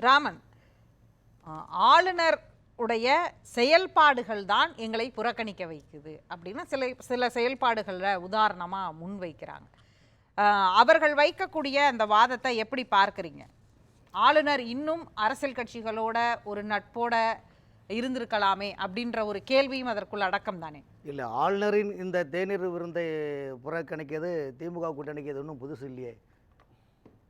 ராமன் ஆளுநர் உடைய செயல்பாடுகள் தான் எங்களை புறக்கணிக்க வைக்குது அப்படின்னு சில சில செயல்பாடுகளில் உதாரணமாக முன்வைக்கிறாங்க அவர்கள் வைக்கக்கூடிய அந்த வாதத்தை எப்படி பார்க்குறீங்க? ஆளுநர் இன்னும் அரசியல் கட்சிகளோட ஒரு நட்போட இருந்திருக்கலாமே அப்படின்ற ஒரு கேள்வியும் அதற்குள் அடக்கம் தானே? இல்லை ஆளுநரின் இந்த தேநீர் விருந்தை புறக்கணிக்கிறது திமுக கூட்டணிக்கு இது ஒன்றும் புதுசு இல்லையே.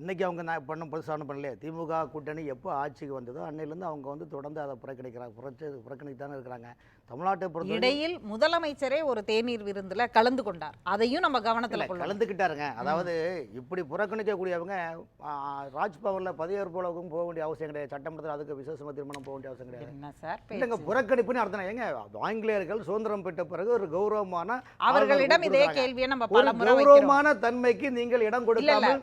இன்றைக்கி அவங்க நான் பண்ண புதுசாக ஒன்றும் பண்ணலையே. திமுக கூட்டணி எப்போ ஆட்சிக்கு வந்ததோ அன்னையிலேருந்து அவங்க வந்து தொடர்ந்து அதை புறக்கணிக்கிறாங்க புறச்சு புறக்கணித்து தானே இருக்கிறாங்க. தமிழ்நாட்டை பொறுத்த இடையில் முதலமைச்சரே ஒரு தேநீர் விருந்துல கலந்து கொண்டார். அதையும் நம்ம கவனத்துல கலந்துக்கிட்டாருங்க. அதாவது இப்படி புறக்கணிக்கக்கூடியவங்க ராஜ்பவனில் பதவியேற்புலகம் போக வேண்டிய அவசியம் கிடையாது. சட்டமன்றத்தில் அதுக்கு விசேஷமாக திருமணம் போக வேண்டிய அவசியம் கிடையாது. என்ன சார் இல்லைங்க பேச்சு? புறக்கணிப்புன்னு அர்த்தம் ஏங்க ஆங்கிலேயர்கள் சுதந்திரம் பெற்ற பிறகு ஒரு கௌரவமான அவர்களிடம் இதே. கேள்வியை நம்ம பல கௌரவமான தன்மைக்கு நீங்கள் இடம் கொடுக்காமல்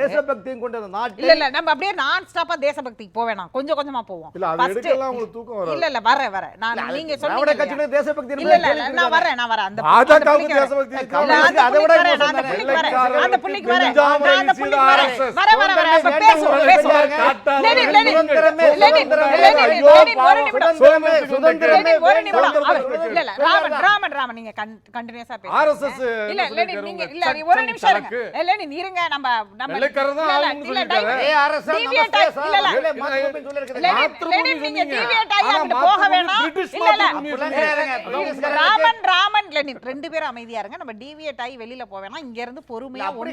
தேசபக்தியும் கொண்ட நாட்டில் இல்ல இல்ல. நம்ம அப்படியே நான் ஸ்டாப்பா தேசபக்திக்கு போக வேணாம். கொஞ்சம் கொஞ்சமா போவோம். இல்ல அது எடுக்கலாம் உங்களுக்கு தூக்கம் வராது? இல்ல இல்ல வரேன் வரேன் நான் நீங்க சொன்னீங்க கட்சியில தேசபக்தி இல்ல இல்ல இல்ல நான் வரேன் நான் வரேன் அந்த அந்த பாஜகவுக்கு புள்ளிக்கு வரேன். தேசபக்தி இல்ல, இருக்கா? அந்த அதை விட புள்ளிக்கு வரேன், நான் அந்த மோசம் புள்ளிக்கு வரேன். வெள்ளைக்காரர்களுக்கு அந்த புள்ளிக்கு வரேன். நெஞ்சாமை நான் அந்த வீசியது புள்ளிக்கு வரேன். RSS. வரேன், வரேன், வரேன். அப்ப சுதந்திரமே பேசுவோம், வேண்டாம் பேசுவோம். சொல்றாங்க. லெனின், லெனின், சுதந்திரமே, லெனின், சுதந்திரமே, லெனின், ஐயோ, லெனின், ஒரு பாவம், நிமிடம். சுதந்திரமே, சுதந்திரமே லெனின், ஒரு நிமிடம். வேண்டாம் அவர்- சொல்றாங்க. இல்ல, இல்ல, ராமன், ராமன், ராமன், நீங்க கண்- continuous ஆ பேசுங்க. இல்ல, லெனின், நீங்க- இல்ல, ஒரு நிமிஷம் இருங்க. லெனின், இருங்க, நம்ம- நம்ம- இல்ல. லெனின், நீங்க ஆகி போக வேணாம். பிரிட்டிஷ் இல்ல, இல்ல. ராமன் ராமன். லெனின் ரெண்டு பேரும் அமைதியா இருங்க. நம்ம டிவியேட் ஆகி வெளியில போவேனா இங்க இருந்து பொறுமையா இல்ல, ஒண்ணு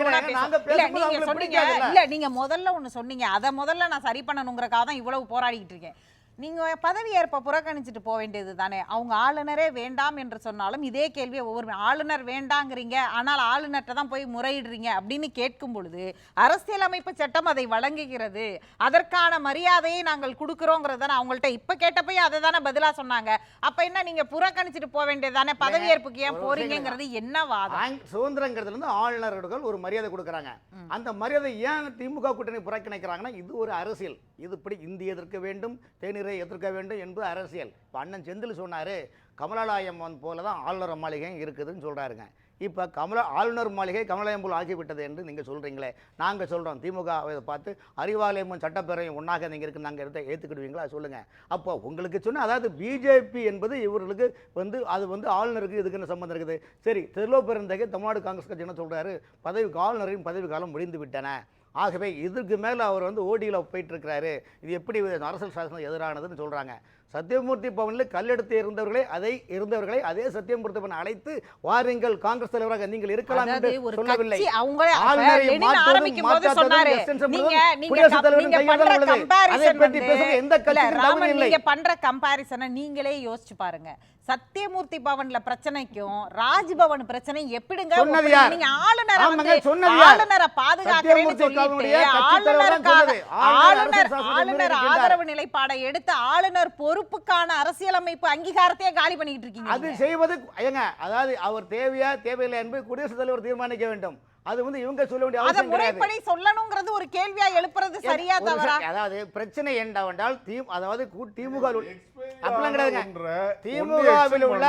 இல்ல நீங்க சொன்னீங்க. இல்ல நீங்க முதல்ல ஒண்ணு சொன்னீங்க. அத முதல்ல நான் சரி பண்ணணுங்கிறக்காக தான் இவ்வளவு போராடிட்டு இருக்கேன். நீங்க பதவி ஏற்ப புறக்கணிச்சிட்டு போக வேண்டியது தானே? அவங்க ஆளுநரே வேண்டாம் என்று சொன்னாலும் இதே கேள்வியை ஒவ்வொரு ஆளுநர் வேண்டாங்கிறீங்க ஆனால் ஆளுநர்கிட்ட தான் போய் முறையிடுறீங்க அப்படின்னு கேட்கும் பொழுது அரசியலமைப்பு சட்டம் அதை வழங்குகிறது. அதற்கான மரியாதையை நாங்கள் கொடுக்குறோங்கிறது தானே அவங்கள்ட்ட இப்ப கேட்டப்பயும் அதை தானே பதிலா சொன்னாங்க. அப்ப என்ன நீங்க புறக்கணிச்சிட்டு போக வேண்டியது தானே? பதவியேற்புக்கு ஏன் போறீங்கிறது என்ன வாதம்? சுதந்திரங்கிறதுல இருந்து ஆளுநர்கள் ஒரு மரியாதை கொடுக்குறாங்க. அந்த மரியாதை ஏன் திமுக கூட்டணி புறக்கணிக்கிறாங்கன்னா இது ஒரு அரசியல். இது இப்படி இந்திய எதிர்க்க வேண்டும் தேநீரை எதிர்க்க வேண்டும் என்பது அரசியல். இப்போ அண்ணன் செந்தில் சொன்னார் கமலாலயம் போல தான் ஆளுநர் மாளிகை இருக்குதுன்னு சொல்கிறாருங்க இப்போ கமல ஆளுநர் மாளிகை கமலாலயம் போல் ஆகிவிட்டது என்று நீங்கள் சொல்கிறீங்களே நாங்கள் சொல்கிறோம் திமுக இதை பார்த்து அறிவாலயமும் சட்டப்பேரவையும் ஒன்றாக நீங்கள் இருக்கு நாங்கள் எடுத்து ஏற்றுக்கிடுவீங்களா சொல்லுங்கள் அப்போ உங்களுக்கு சொன்னால் அதாவது பிஜேபி என்பது இவர்களுக்கு வந்து அது வந்து ஆளுநருக்கு இதுக்கு என்ன சம்மந்தம் இருக்குது? சரி திருலோ பெருந்தகை தமிழ்நாடு காங்கிரஸ் கட்சி என்ன சொல்கிறாரு பதவி ஆளுநரின் பதவி காலம் முடிந்து விட்டன. ஆகவே இதற்கு மேலே அவர் வந்து ஓடியில் போயிட்டு இருக்கிறாரு. இது எப்படி அரசியல் சாசனம் எதிரானதுன்னு சொல்கிறாங்க சத்தியமூர்த்தி பவனில் கல்லெடுத்து இருந்தவர்களே அதை இருந்தவர்களை அதே சத்தியமூர்த்தி பவன் அழைத்து வாருங்கள் காங்கிரஸ் தலைவராக நீங்கள் இருக்கலாம் என்று சொல்லவில்லை நீங்களே யோசிச்சு பாருங்க சத்தியமூர்த்தி பவன்ல பிரச்சனைக்கும் ராஜ்பவன் பிரச்சனை எப்படிங்க? நீங்க ஆளுநரை? ஆளுநரை பாதுகாக்கிறேன்னு. ஆளுநர் ஆளுநர். ஆதரவு நிலைப்பாடை எடுத்து ஆளுநர் பொறுப்புக்கான அரசியலமைப்பு அங்கீகாரத்தையே காலி பண்ணிட்டு இருக்கீங்க அது. செய்வது ஏங்க அதாவது அவர் தேவையா தேவையில்லை என்பது குடியரசுத் தலைவர் தீர்மானிக்க வேண்டும் அது வந்து இவங்க சொல்ல வேண்டிய அத முறைப்படி சொல்லணுங்கிறது ஒரு கேள்வியா எழுப்புறது சரியா தவறா? அதாவது பிரச்சனை என்னவென்றால் தீ அதாவது திமுக அப்படிலாம் கிடையாதுங்க. திமுகவில் உள்ள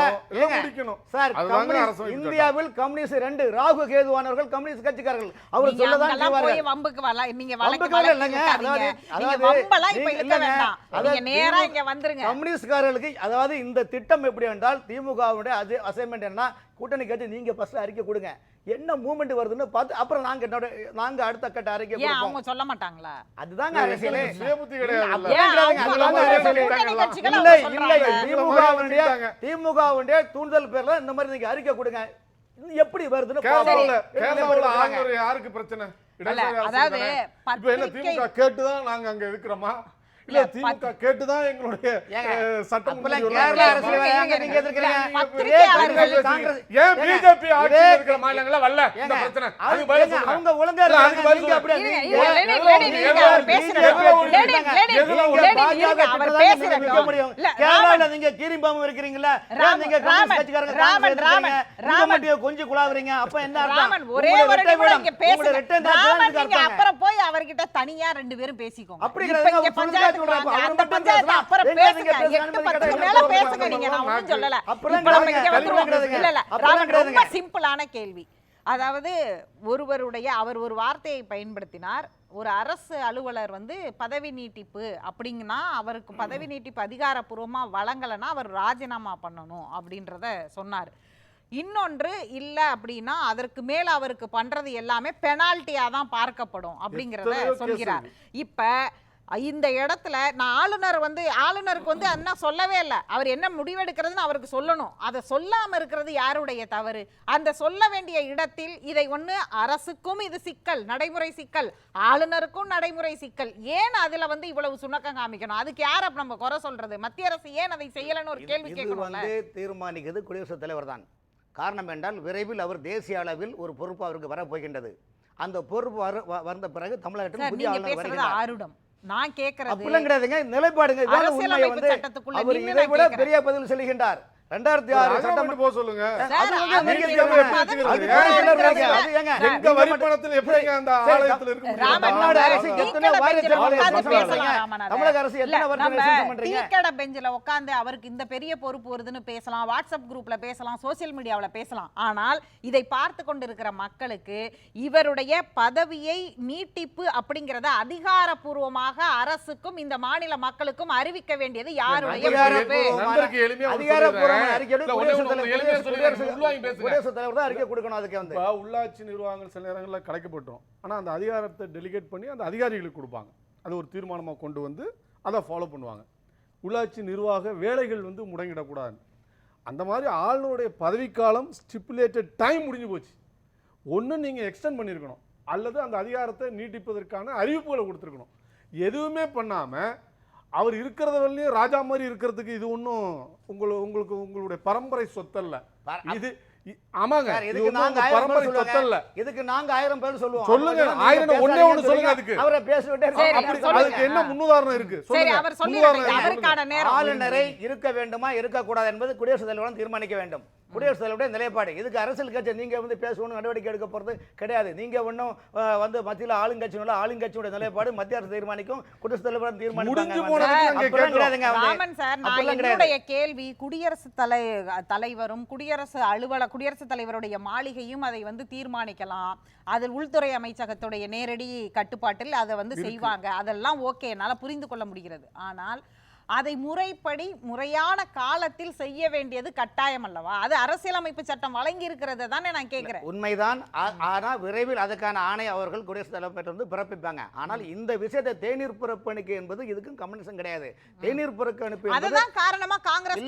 சார் இந்தியாவில் கம்யூனிஸ்ட் ரெண்டு ராகு கேதுவானவர்கள் கம்யூனிஸ்ட் கட்சிக்காரர்கள். அவர் நீங்க சொல்லதான் வம்புக்கு வரல நீங்க வழக்கு இல்லைங்க. அதாவது- நீங்க அதாவது நேரா இங்க வந்துருங்க. கம்யூனிஸ்ட்காரர்களுக்கு அதாவது இந்த திட்டம் எப்படி என்றால் திமுகவுடைய அது அசைன்மெண்ட் என்ன கூட்டணி கட்சி நீங்க ஃபர்ஸ்ட் அறிக்கை கொடுங்க. என்ன மூவ்மெண்ட் வருதுன்னு பார்த்து அப்புறம் நாங்க என்னோட நாங்க அடுத்த கட்ட அறிக்கை ஏன் கொடுப்போம். அவங்க சொல்ல மாட்டாங்களா? அதுதாங்க அரசியலே. சுயபுத்தி கிடையாது. திமுகவுடைய தூண்டுதல் பேர்ல இந்த மாதிரி நீங்க அறிக்கை கொடுங்க. இது எப்படி வருதுன்னு யாருக்கு பிரச்சனை? அதாவது கேட்டுதான் நாங்க அங்க இருக்கிறோமா? இல்ல இல்ல, திமுக கேட்டுதான் எங்களுடைய சட்டம் கேரளா அரசியல் நீங்க எதிர்க்கிறீங்க? காங்கிரஸ் ஏன் பிஜேபி இதே- இருக்கிற வரல இந்த பிரச்சனை பதில் சொல்லுங்க. அவங்க ஒழுங்கா இருக்காங்க, நீங்க அப்படியே கேரளால. நீங்க நீங்க கம்யூனிஸ்ட் கட்சிக்காரங்க ராமன், காங்கிரஸ் ராமன்? ராமன். கொஞ்சம் குழாவுறீங்க அப்ப என்ன ராமன் ஒரே ஒரு பேசுங்க ராமன் நீங்க அர்த்தங்க. அப்புறம் போய் அவர்கிட்ட தனியா ரெண்டு பேரும் பேசிக்கோங்க அப்படி பஞ்சாயத்து ரொம்ப. சிம்பிளான கேள்வி. அதாவது ஒருவருடைய அவர் ஒரு வார்த்தையை பயன்படுத்தினார். ஒரு அரசு அலுவலர் வந்து பதவி நீட்டிப்பு அப்படிங்கன்னா அவருக்கு பதவி நீட்டிப்பு அதிகாரப்பூர்வமா வழங்கலைன்னா அவர் ராஜினாமா பண்ணணும் அப்படின்றத சொன்னார். இன்னொன்று இல்லை அப்படின்னா அதற்கு மேல அவருக்கு பண்றது எல்லாமே பெனால்ட்டியா தான் பார்க்கப்படும் அப்படிங்கிறத சொல்கிறார். இப்ப இந்த இடத்துல நான் ஆளுநர் வந்து ஆளுநருக்கு வந்து என்ன சொல்லவே இல்லை. அவர் என்ன முடிவெடுக்கிறதுன்னு அவருக்கு சொல்லணும். அதை சொல்லாம இருக்கிறது யாருடைய தவறு? அந்த சொல்ல வேண்டிய இடத்தில் இதை ஒண்ணு அரசுக்கும் இது சிக்கல் நடைமுறை சிக்கல் ஆளுநருக்கும் நடைமுறை சிக்கல். ஏன் அதுல வந்து இவ்வளவு சுணக்கம் காமிக்கணும்? அதுக்கு யார நம்ம குறை சொல்றது? மத்திய அரசு ஏன் அதை செய்யலைன்னு ஒரு கேள்வி வந்து தீர்மானிக்கிறது குடியரசுத் தலைவர் தான். காரணம் என்றால் விரைவில் அவர் தேசிய அளவில் ஒரு பொறுப்பு அவருக்கு வரப் போகின்றது அந்த பொறுப்பு வந்த பிறகு தமிழகத்தில் புதிய ஆளுநர் வருகிறார் நான் கேக்குறது அப்படிலாம் கிடையாதுங்க நிலைப்பாடுங்க இதை விட. பெரிய பதில் சொல்லுகின்றார் ரெண்டாயிரத்தி ஆறு சட்டம் போக சொல்லுங்க. எப்படி எங்க வரி பணத்தில் அந்த ஆலயத்தில் இருக்க தமிழ்நாடு அரசு எத்தனை. தமிழக அரசு எத்தனை வருஷம் பெஞ்சில உட்கார்ந்து அவருக்கு இந்த பெரிய பொறுப்பு வருதுன்னு பேசலாம். வாட்ஸ்அப் குரூப்ல பேசலாம். சோசியல் மீடியாவுல பேசலாம். ஆனால் இதை பார்த்து கொண்டிருக்கிற மக்களுக்கு இவருடைய பதவியை நீட்டிப்பு அப்படிங்கறத அதிகாரப்பூர்வமாக அரசுக்கும் இந்த மாநில மக்களுக்கும் அறிவிக்க வேண்டியது யாருடைய பொறுப்பு? குடியரசுத் தலைவர் தான் அறிக்கை கொடுக்கணும் அதுக்கு வந்து. உள்ளாட்சி நிர்வாகங்கள் சில நேரங்களில் கலைக்கப்பட்டோம் ஆனா அந்த அதிகாரத்தை டெலிகேட் பண்ணி அந்த அதிகாரிகளுக்கு கொடுப்பாங்க. அது ஒரு தீர்மானமா கொண்டு வந்து அதை ஃபாலோ பண்ணுவாங்க. உள்ளாட்சி நிர்வாக வேலைகள் வந்து முடங்கிடக்கூடாது. அந்த மாதிரி ஆளுநருடைய பதவிக்காலம் ஸ்டிப்புலேட்டட் டைம் முடிஞ்சு போச்சு. ஒன்று நீங்கள் எக்ஸ்டெண்ட் பண்ணியிருக்கணும் அல்லது அந்த அதிகாரத்தை நீட்டிப்பதற்கான அறிவிப்புகளை கொடுத்துருக்கணும். எதுவுமே பண்ணாமல் அவர் இருக்கிறத வரலையும் ராஜா மாதிரி இருக்கிறதுக்கு இது ஒன்றும் உங்களை உங்களுக்கு உங்களுடைய பரம்பரை சொத்தல்ல. இது ஆமாங்க. இதுக்கு நாங்க பரம்பரை. சொத்தல்ல. இதுக்கு நாங்க ஆயிரம் பேர் சொல்லுவோம். சொல்லுங்க, ஆயிரம் ஒண்ணே ஒண்ணு சொல்லுங்க. அதுக்கு. அவரை பேசிவிட்டே. அதுக்கு என்ன முன்னுதாரணம் இருக்கு? சரி அவர்? அவருக்கான நேரம். ஆளுநரை இருக்க வேண்டுமா இருக்கக்கூடாது என்பது குடியரசுத் தலைவர் தீர்மானிக்க வேண்டும். குடியரசுத் தலைவருடைய நிலைப்பாடு. இதுக்கு அரசியல் கட்சி நீங்க வந்து பேசணும் நடவடிக்கை எடுக்க போறது கிடையாது. நீங்க ஒன்றும் வந்து மத்தியில் ஆளுங்கட்சியோட ஆளுங்கட்சியோட நிலைப்பாடு மத்திய அரசு தீர்மானிக்கும் குடியரசுத் தலைவர். என்னுடைய கேள்வி குடியரசுத் தலை தலைவரும் குடியரசு அலுவலர் குடியரசுத் தலைவருடைய மாளிகையும் அதை வந்து தீர்மானிக்கலாம். அதில் உள்துறை அமைச்சகத்துடைய நேரடி கட்டுப்பாட்டில் அதை வந்து செய்வாங்க. அதெல்லாம் ஓகே. என்னால புரிந்து கொள்ள முடிகிறது. ஆனால் அதை முறைப்படி முறையான காலத்தில் செய்ய வேண்டியது கட்டாயம் அல்லவா? அது அரசியலமைப்பு சட்டம் வழங்கி இருக்கிறத தானே நான் கேட்கிறேன். உண்மைதான். ஆ- ஆனா விரைவில் அதுக்கான ஆணை அவர்கள் குடியரசுத் தலைவர் வந்து பிறப்பிப்பாங்க. ஆனால் இந்த விஷயத்தை தேநீர் புறப்பணிக்கு என்பது இதுக்கும் கம்யூனிசம் கிடையாது. தேநீர் புறக்கணிப்பு என்பது அதுதான் காரணமா காங்கிரஸ்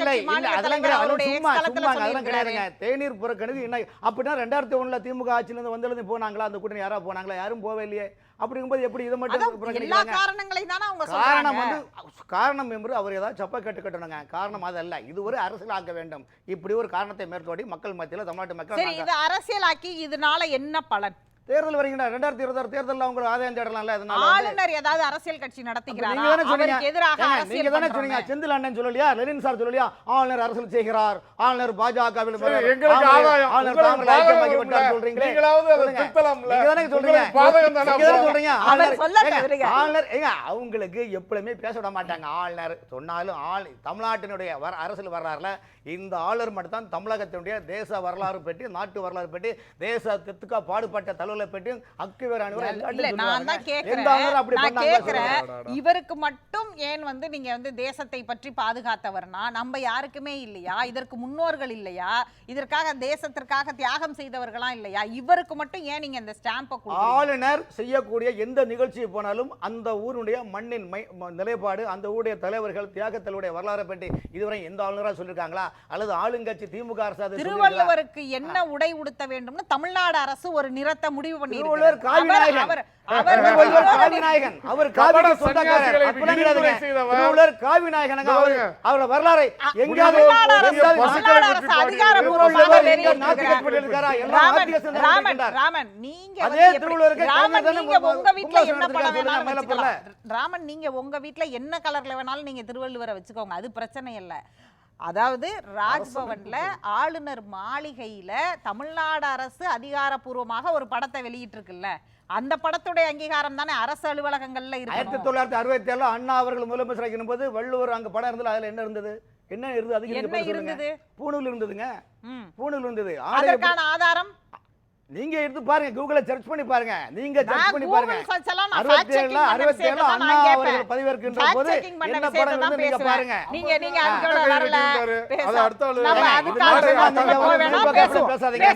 கிடையாதுங்க. தேநீர் புறக்கணிப்பு என்ன அப்படின்னா ரெண்டாயிரத்தி ஒண்ணுல திமுக ஆட்சியில இருந்து வந்திருந்து போனாங்களா? அந்த கூட்டணி யாரா போனாங்களா? யாரும் போவே இல்லையே அப்படிங்கும்போது எப்படி இதை மட்டும் எல்லா காரணங்களையும் தானே அவங்க காரணம் வந்து காரணம் என்று அவர் ஏதாவது சப்ப கட்டு கட்டணுங்க. காரணம் அதல்ல. இது ஒரு அரசியலாக்க வேண்டும். இப்படி ஒரு காரணத்தை மேற்கொண்டு மக்கள் மத்தியில் தமிழ்நாட்டு மக்கள் இது அரசியலாக்கி இதனால என்ன பலன்? தேர்தல் வருகின்ற ரெண்டாயிரத்தி இருபத்தாறு தேர்தலில் அவங்க ஆதாயம் தேடலாம்ல அதனால ஆளுநர் ஏதாவது அரசியல் கட்சி அப்ப நடத்துகிறாரா? நீங்க தானே சொன்னீங்க. எதிராக நீங்க தானே. செந்தில் அண்ணன் சொல்லலையா? லெனின் சார் சொல்லலையா? ஆளுநர் அரசியல் செய்கிறார். ஆளுநர் பாஜகவில் எங்களுக்கு ஆதாயம். ஆளுநர் உங்களுக்கு தாங்கள் ஐக்கியமாகி பாதகம் விட்டார் இல்ல. சொல்றீங்களே. நீங்களாவது அதை சொல்லுங்க. திருத்தலாம்ல. நீங்க தானே சொல்றீங்க பாதகம் தானே ஆளுநர். ஆளுநர் ஏங்க அவங்களுக்கு எப்பவுமே பேச விட மாட்டாங்க. ஆளுநர் சொன்னாலும் ஆள் தமிழ்நாட்டினுடைய வர அரசியல் வரலாறுல இந்த ஆளுநர் மட்டும் தான் தமிழகத்தினுடைய தேச வரலாறு பற்றி நாட்டு வரலாறு பற்றி தேசத்துக்கு பாடுபட்ட தலைவர்களை பற்றி அக்குவேரானவர் இல்ல நான் தான் கேக்குறேன். அப்படி நான் பண்ணாங்க? கேக்குறேன். சொல்லுங்க. இவருக்கு மட்டும் ஏன் வந்து நீங்க வந்து தேசத்தை பற்றி பாதுகாத்தவர்னா நம்ம யாருக்குமே இல்லையா? இதற்கு முன்னோர்கள் இல்லையா? இதற்காக தேசத்திற்காக தியாகம் செய்தவர்களா இல்லையா? இவருக்கு மட்டும் ஏன் நீங்க இந்த ஸ்டாம்பை ஆளுநர் செய்யக்கூடிய எந்த நிகழ்ச்சி போனாலும் அந்த ஊருடைய மண்ணின் நிலைப்பாடு அந்த ஊருடைய தலைவர்கள் தியாகத்தலுடைய வரலாறை பற்றி இதுவரை எந்த ஆளுநரா சொல்லியிருக்காங்களா அல்லது ஆளுங்கட்சி திமுக அரசு? திருவள்ளுவருக்கு என்ன உடை உடுத்த வேண்டும்னு தமிழ்நாடு அரசு ஒரு நிறத்தை முடிவு பண்ணி திருவள்ளுவர் காவிநாயகன். அவர். அவரோட வரலாறை ராமன் நீங்க உங்க வீட்ல என்ன கலர்ல வேணாலும் நீங்க திருவள்ளுவரை வச்சுக்கோங்க. அது பிரச்சனை இல்ல. அதாவது ராஜ்பவன்ல ஆளுநர் மாளிகையில தமிழ்நாடு அரசு அதிகாரப்பூர்வமாக ஒரு படத்தை வெளியிட்டிருக்குல்ல? அந்த படத்துடைய அங்கீகாரம் தானே அரசு அலுவலகங்கள்ல ஆயிரத்தி இருக்கு தொள்ளாயிரத்தி அறுபத்தி ஏழுல அண்ணா அவர்கள் முதலமைச்சர் ஆகின போது வள்ளுவர் அங்க படம் இருந்தது அதுல என்ன இருந்தது? என்ன இருந்தது? நீங்க என்ன இருந்தது? பூணூல் இருந்ததுங்க. ம். பூணூல் இருந்தது. அதற்கான ஆதாரம்? நீங்க எடுத்து பாருங்க கூகுள சர்ச் பண்ணி பாருங்க. நீங்க சர்ச் பண்ணி பாருங்க. அறுபத்தி ஏழுல பண்ண அறுபத்தி ஏழுல அண்ணா அவர்கள். பதிவேற்கின்ற போது என்ன படம் வந்து நீங்க. பாருங்க. நீங்க நீங்க அதுக்கூட வரல. பேசாதீங்க.